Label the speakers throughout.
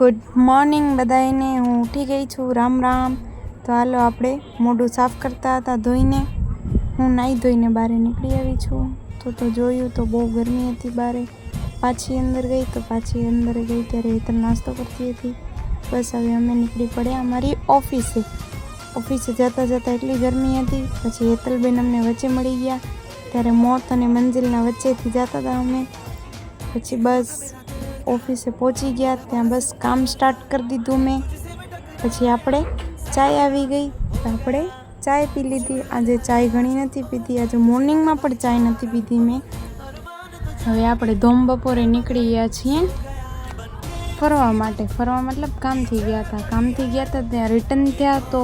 Speaker 1: Good morning બધાને હું ઉઠી ગઈ છું. રામ રામ. તો હાલો આપણે મોઢું સાફ કરતા હતા ધોઈને. હું નાહી ધોઈને બહાર નીકળી આવી છું. તો તો જોયું તો બહુ ગરમી હતી બારે. પાછી અંદર ગઈ તો પાછી અંદર ગઈ ત્યારે હેતલ નાસ્તો કરતી હતી. બસ હવે અમે નીકળી પડ્યા અમારી ઓફિસે. ઓફિસે જતાં જતાં એટલી ગરમી હતી. પછી હેતલબેન અમને વચ્ચે મળી ગયા. ત્યારે મોત અને મંજિલના વચ્ચેથી જતા હતા અમે. પછી બસ ઓફિસે પહોંચી ગયા, ત્યાં બસ કામ સ્ટાર્ટ કરી દીધું મેં. પછી આપણે ચાય આવી ગઈ. તો આપણે ચાય પી લીધી. આજે ચાય ઘણી નથી પીધી. આજે મોર્નિંગમાં પણ ચાય નથી પીધી મેં. હવે આપણે ધોમ બપોરે નીકળી ગયા છીએ. ફરવા માટે. ફરવા મતલબ કામથી ગયા હતા. કામથી ગયા હતા ત્યાં રિટર્ન થયા તો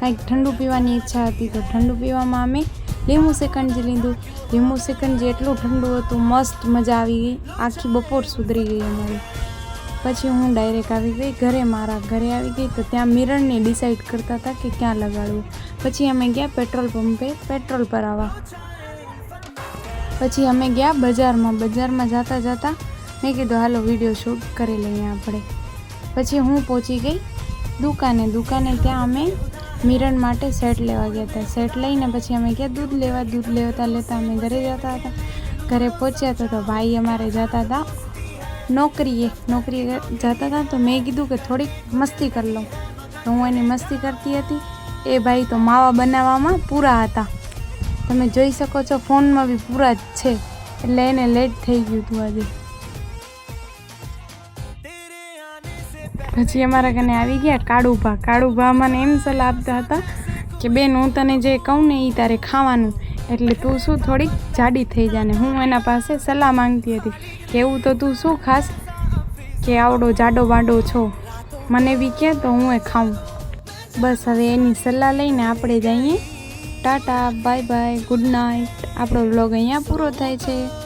Speaker 1: કાંઈક ઠંડુ પીવાની ઈચ્છા હતી. તો ઠંડુ પીવામાં અમે લીંબુ સેકન્ડ લીધું. લીંબુ સેકન્ડ જે એટલું ઠંડુ હતું, મસ્ત મજા આવી ગઈ. આખી બપોર સુધરી ગઈ અમારી. પછી હું ડાયરેક્ટ આવી ગઈ, ઘરે મારા ઘરે આવી ગઈ, તો ત્યાં મિરરને ડિસાઈડ કરતા હતા કે ક્યાં લગાડવું. પછી અમે ગયા પેટ્રોલ પંપે પેટ્રોલ ભરાવા પછી અમે ગયા બજારમાં. બજારમાં જતા જતા મેં કીધું, હાલો વીડિયો શૂટ કરી લઈએ આપણે. પછી હું પહોંચી ગઈ દુકાને. દુકાને ત્યાં અમે મિરન માટે સેટ લેવા ગયા હતા. સેટ લઈને પછી અમે ગયા, દૂધ લેવા. દૂધ લેતા લેતા અમે ઘરે જતા હતા. ઘરે પહોંચ્યા તો ભાઈ અમારે જતા હતા નોકરીએ. નોકરીએ જતા હતા તો મેં કીધું કે થોડીક મસ્તી કરી લઉં. તો હું એની મસ્તી કરતી હતી. એ ભાઈ તો માવા બનાવવામાં પૂરા હતા. તમે જોઈ શકો છો ફોનમાં બી પૂરા જ છે. એટલે એને લેટ થઈ ગયું હતું આજે. પછી અમારા ઘરે આવી ગયા કાળુભા. કાળુભા મને એમ સલાહ આપતા હતા કે બેન, હું તને જે કહું ને એ તારે ખાવાનું. એટલે તું શું થોડીક જાડી થઈ જાને હું એના પાસે સલાહ માંગતી હતી કે એવું તો તું શું ખાસ કે આવડો જાડો વાડો છો? મને બી કહે તો હું એ ખાઉં. બસ હવે એની સલાહ લઈને આપણે જઈએ. Tata, bye bye, good night. આપણો વ્લોગ અહીંયા પૂરો થાય છે.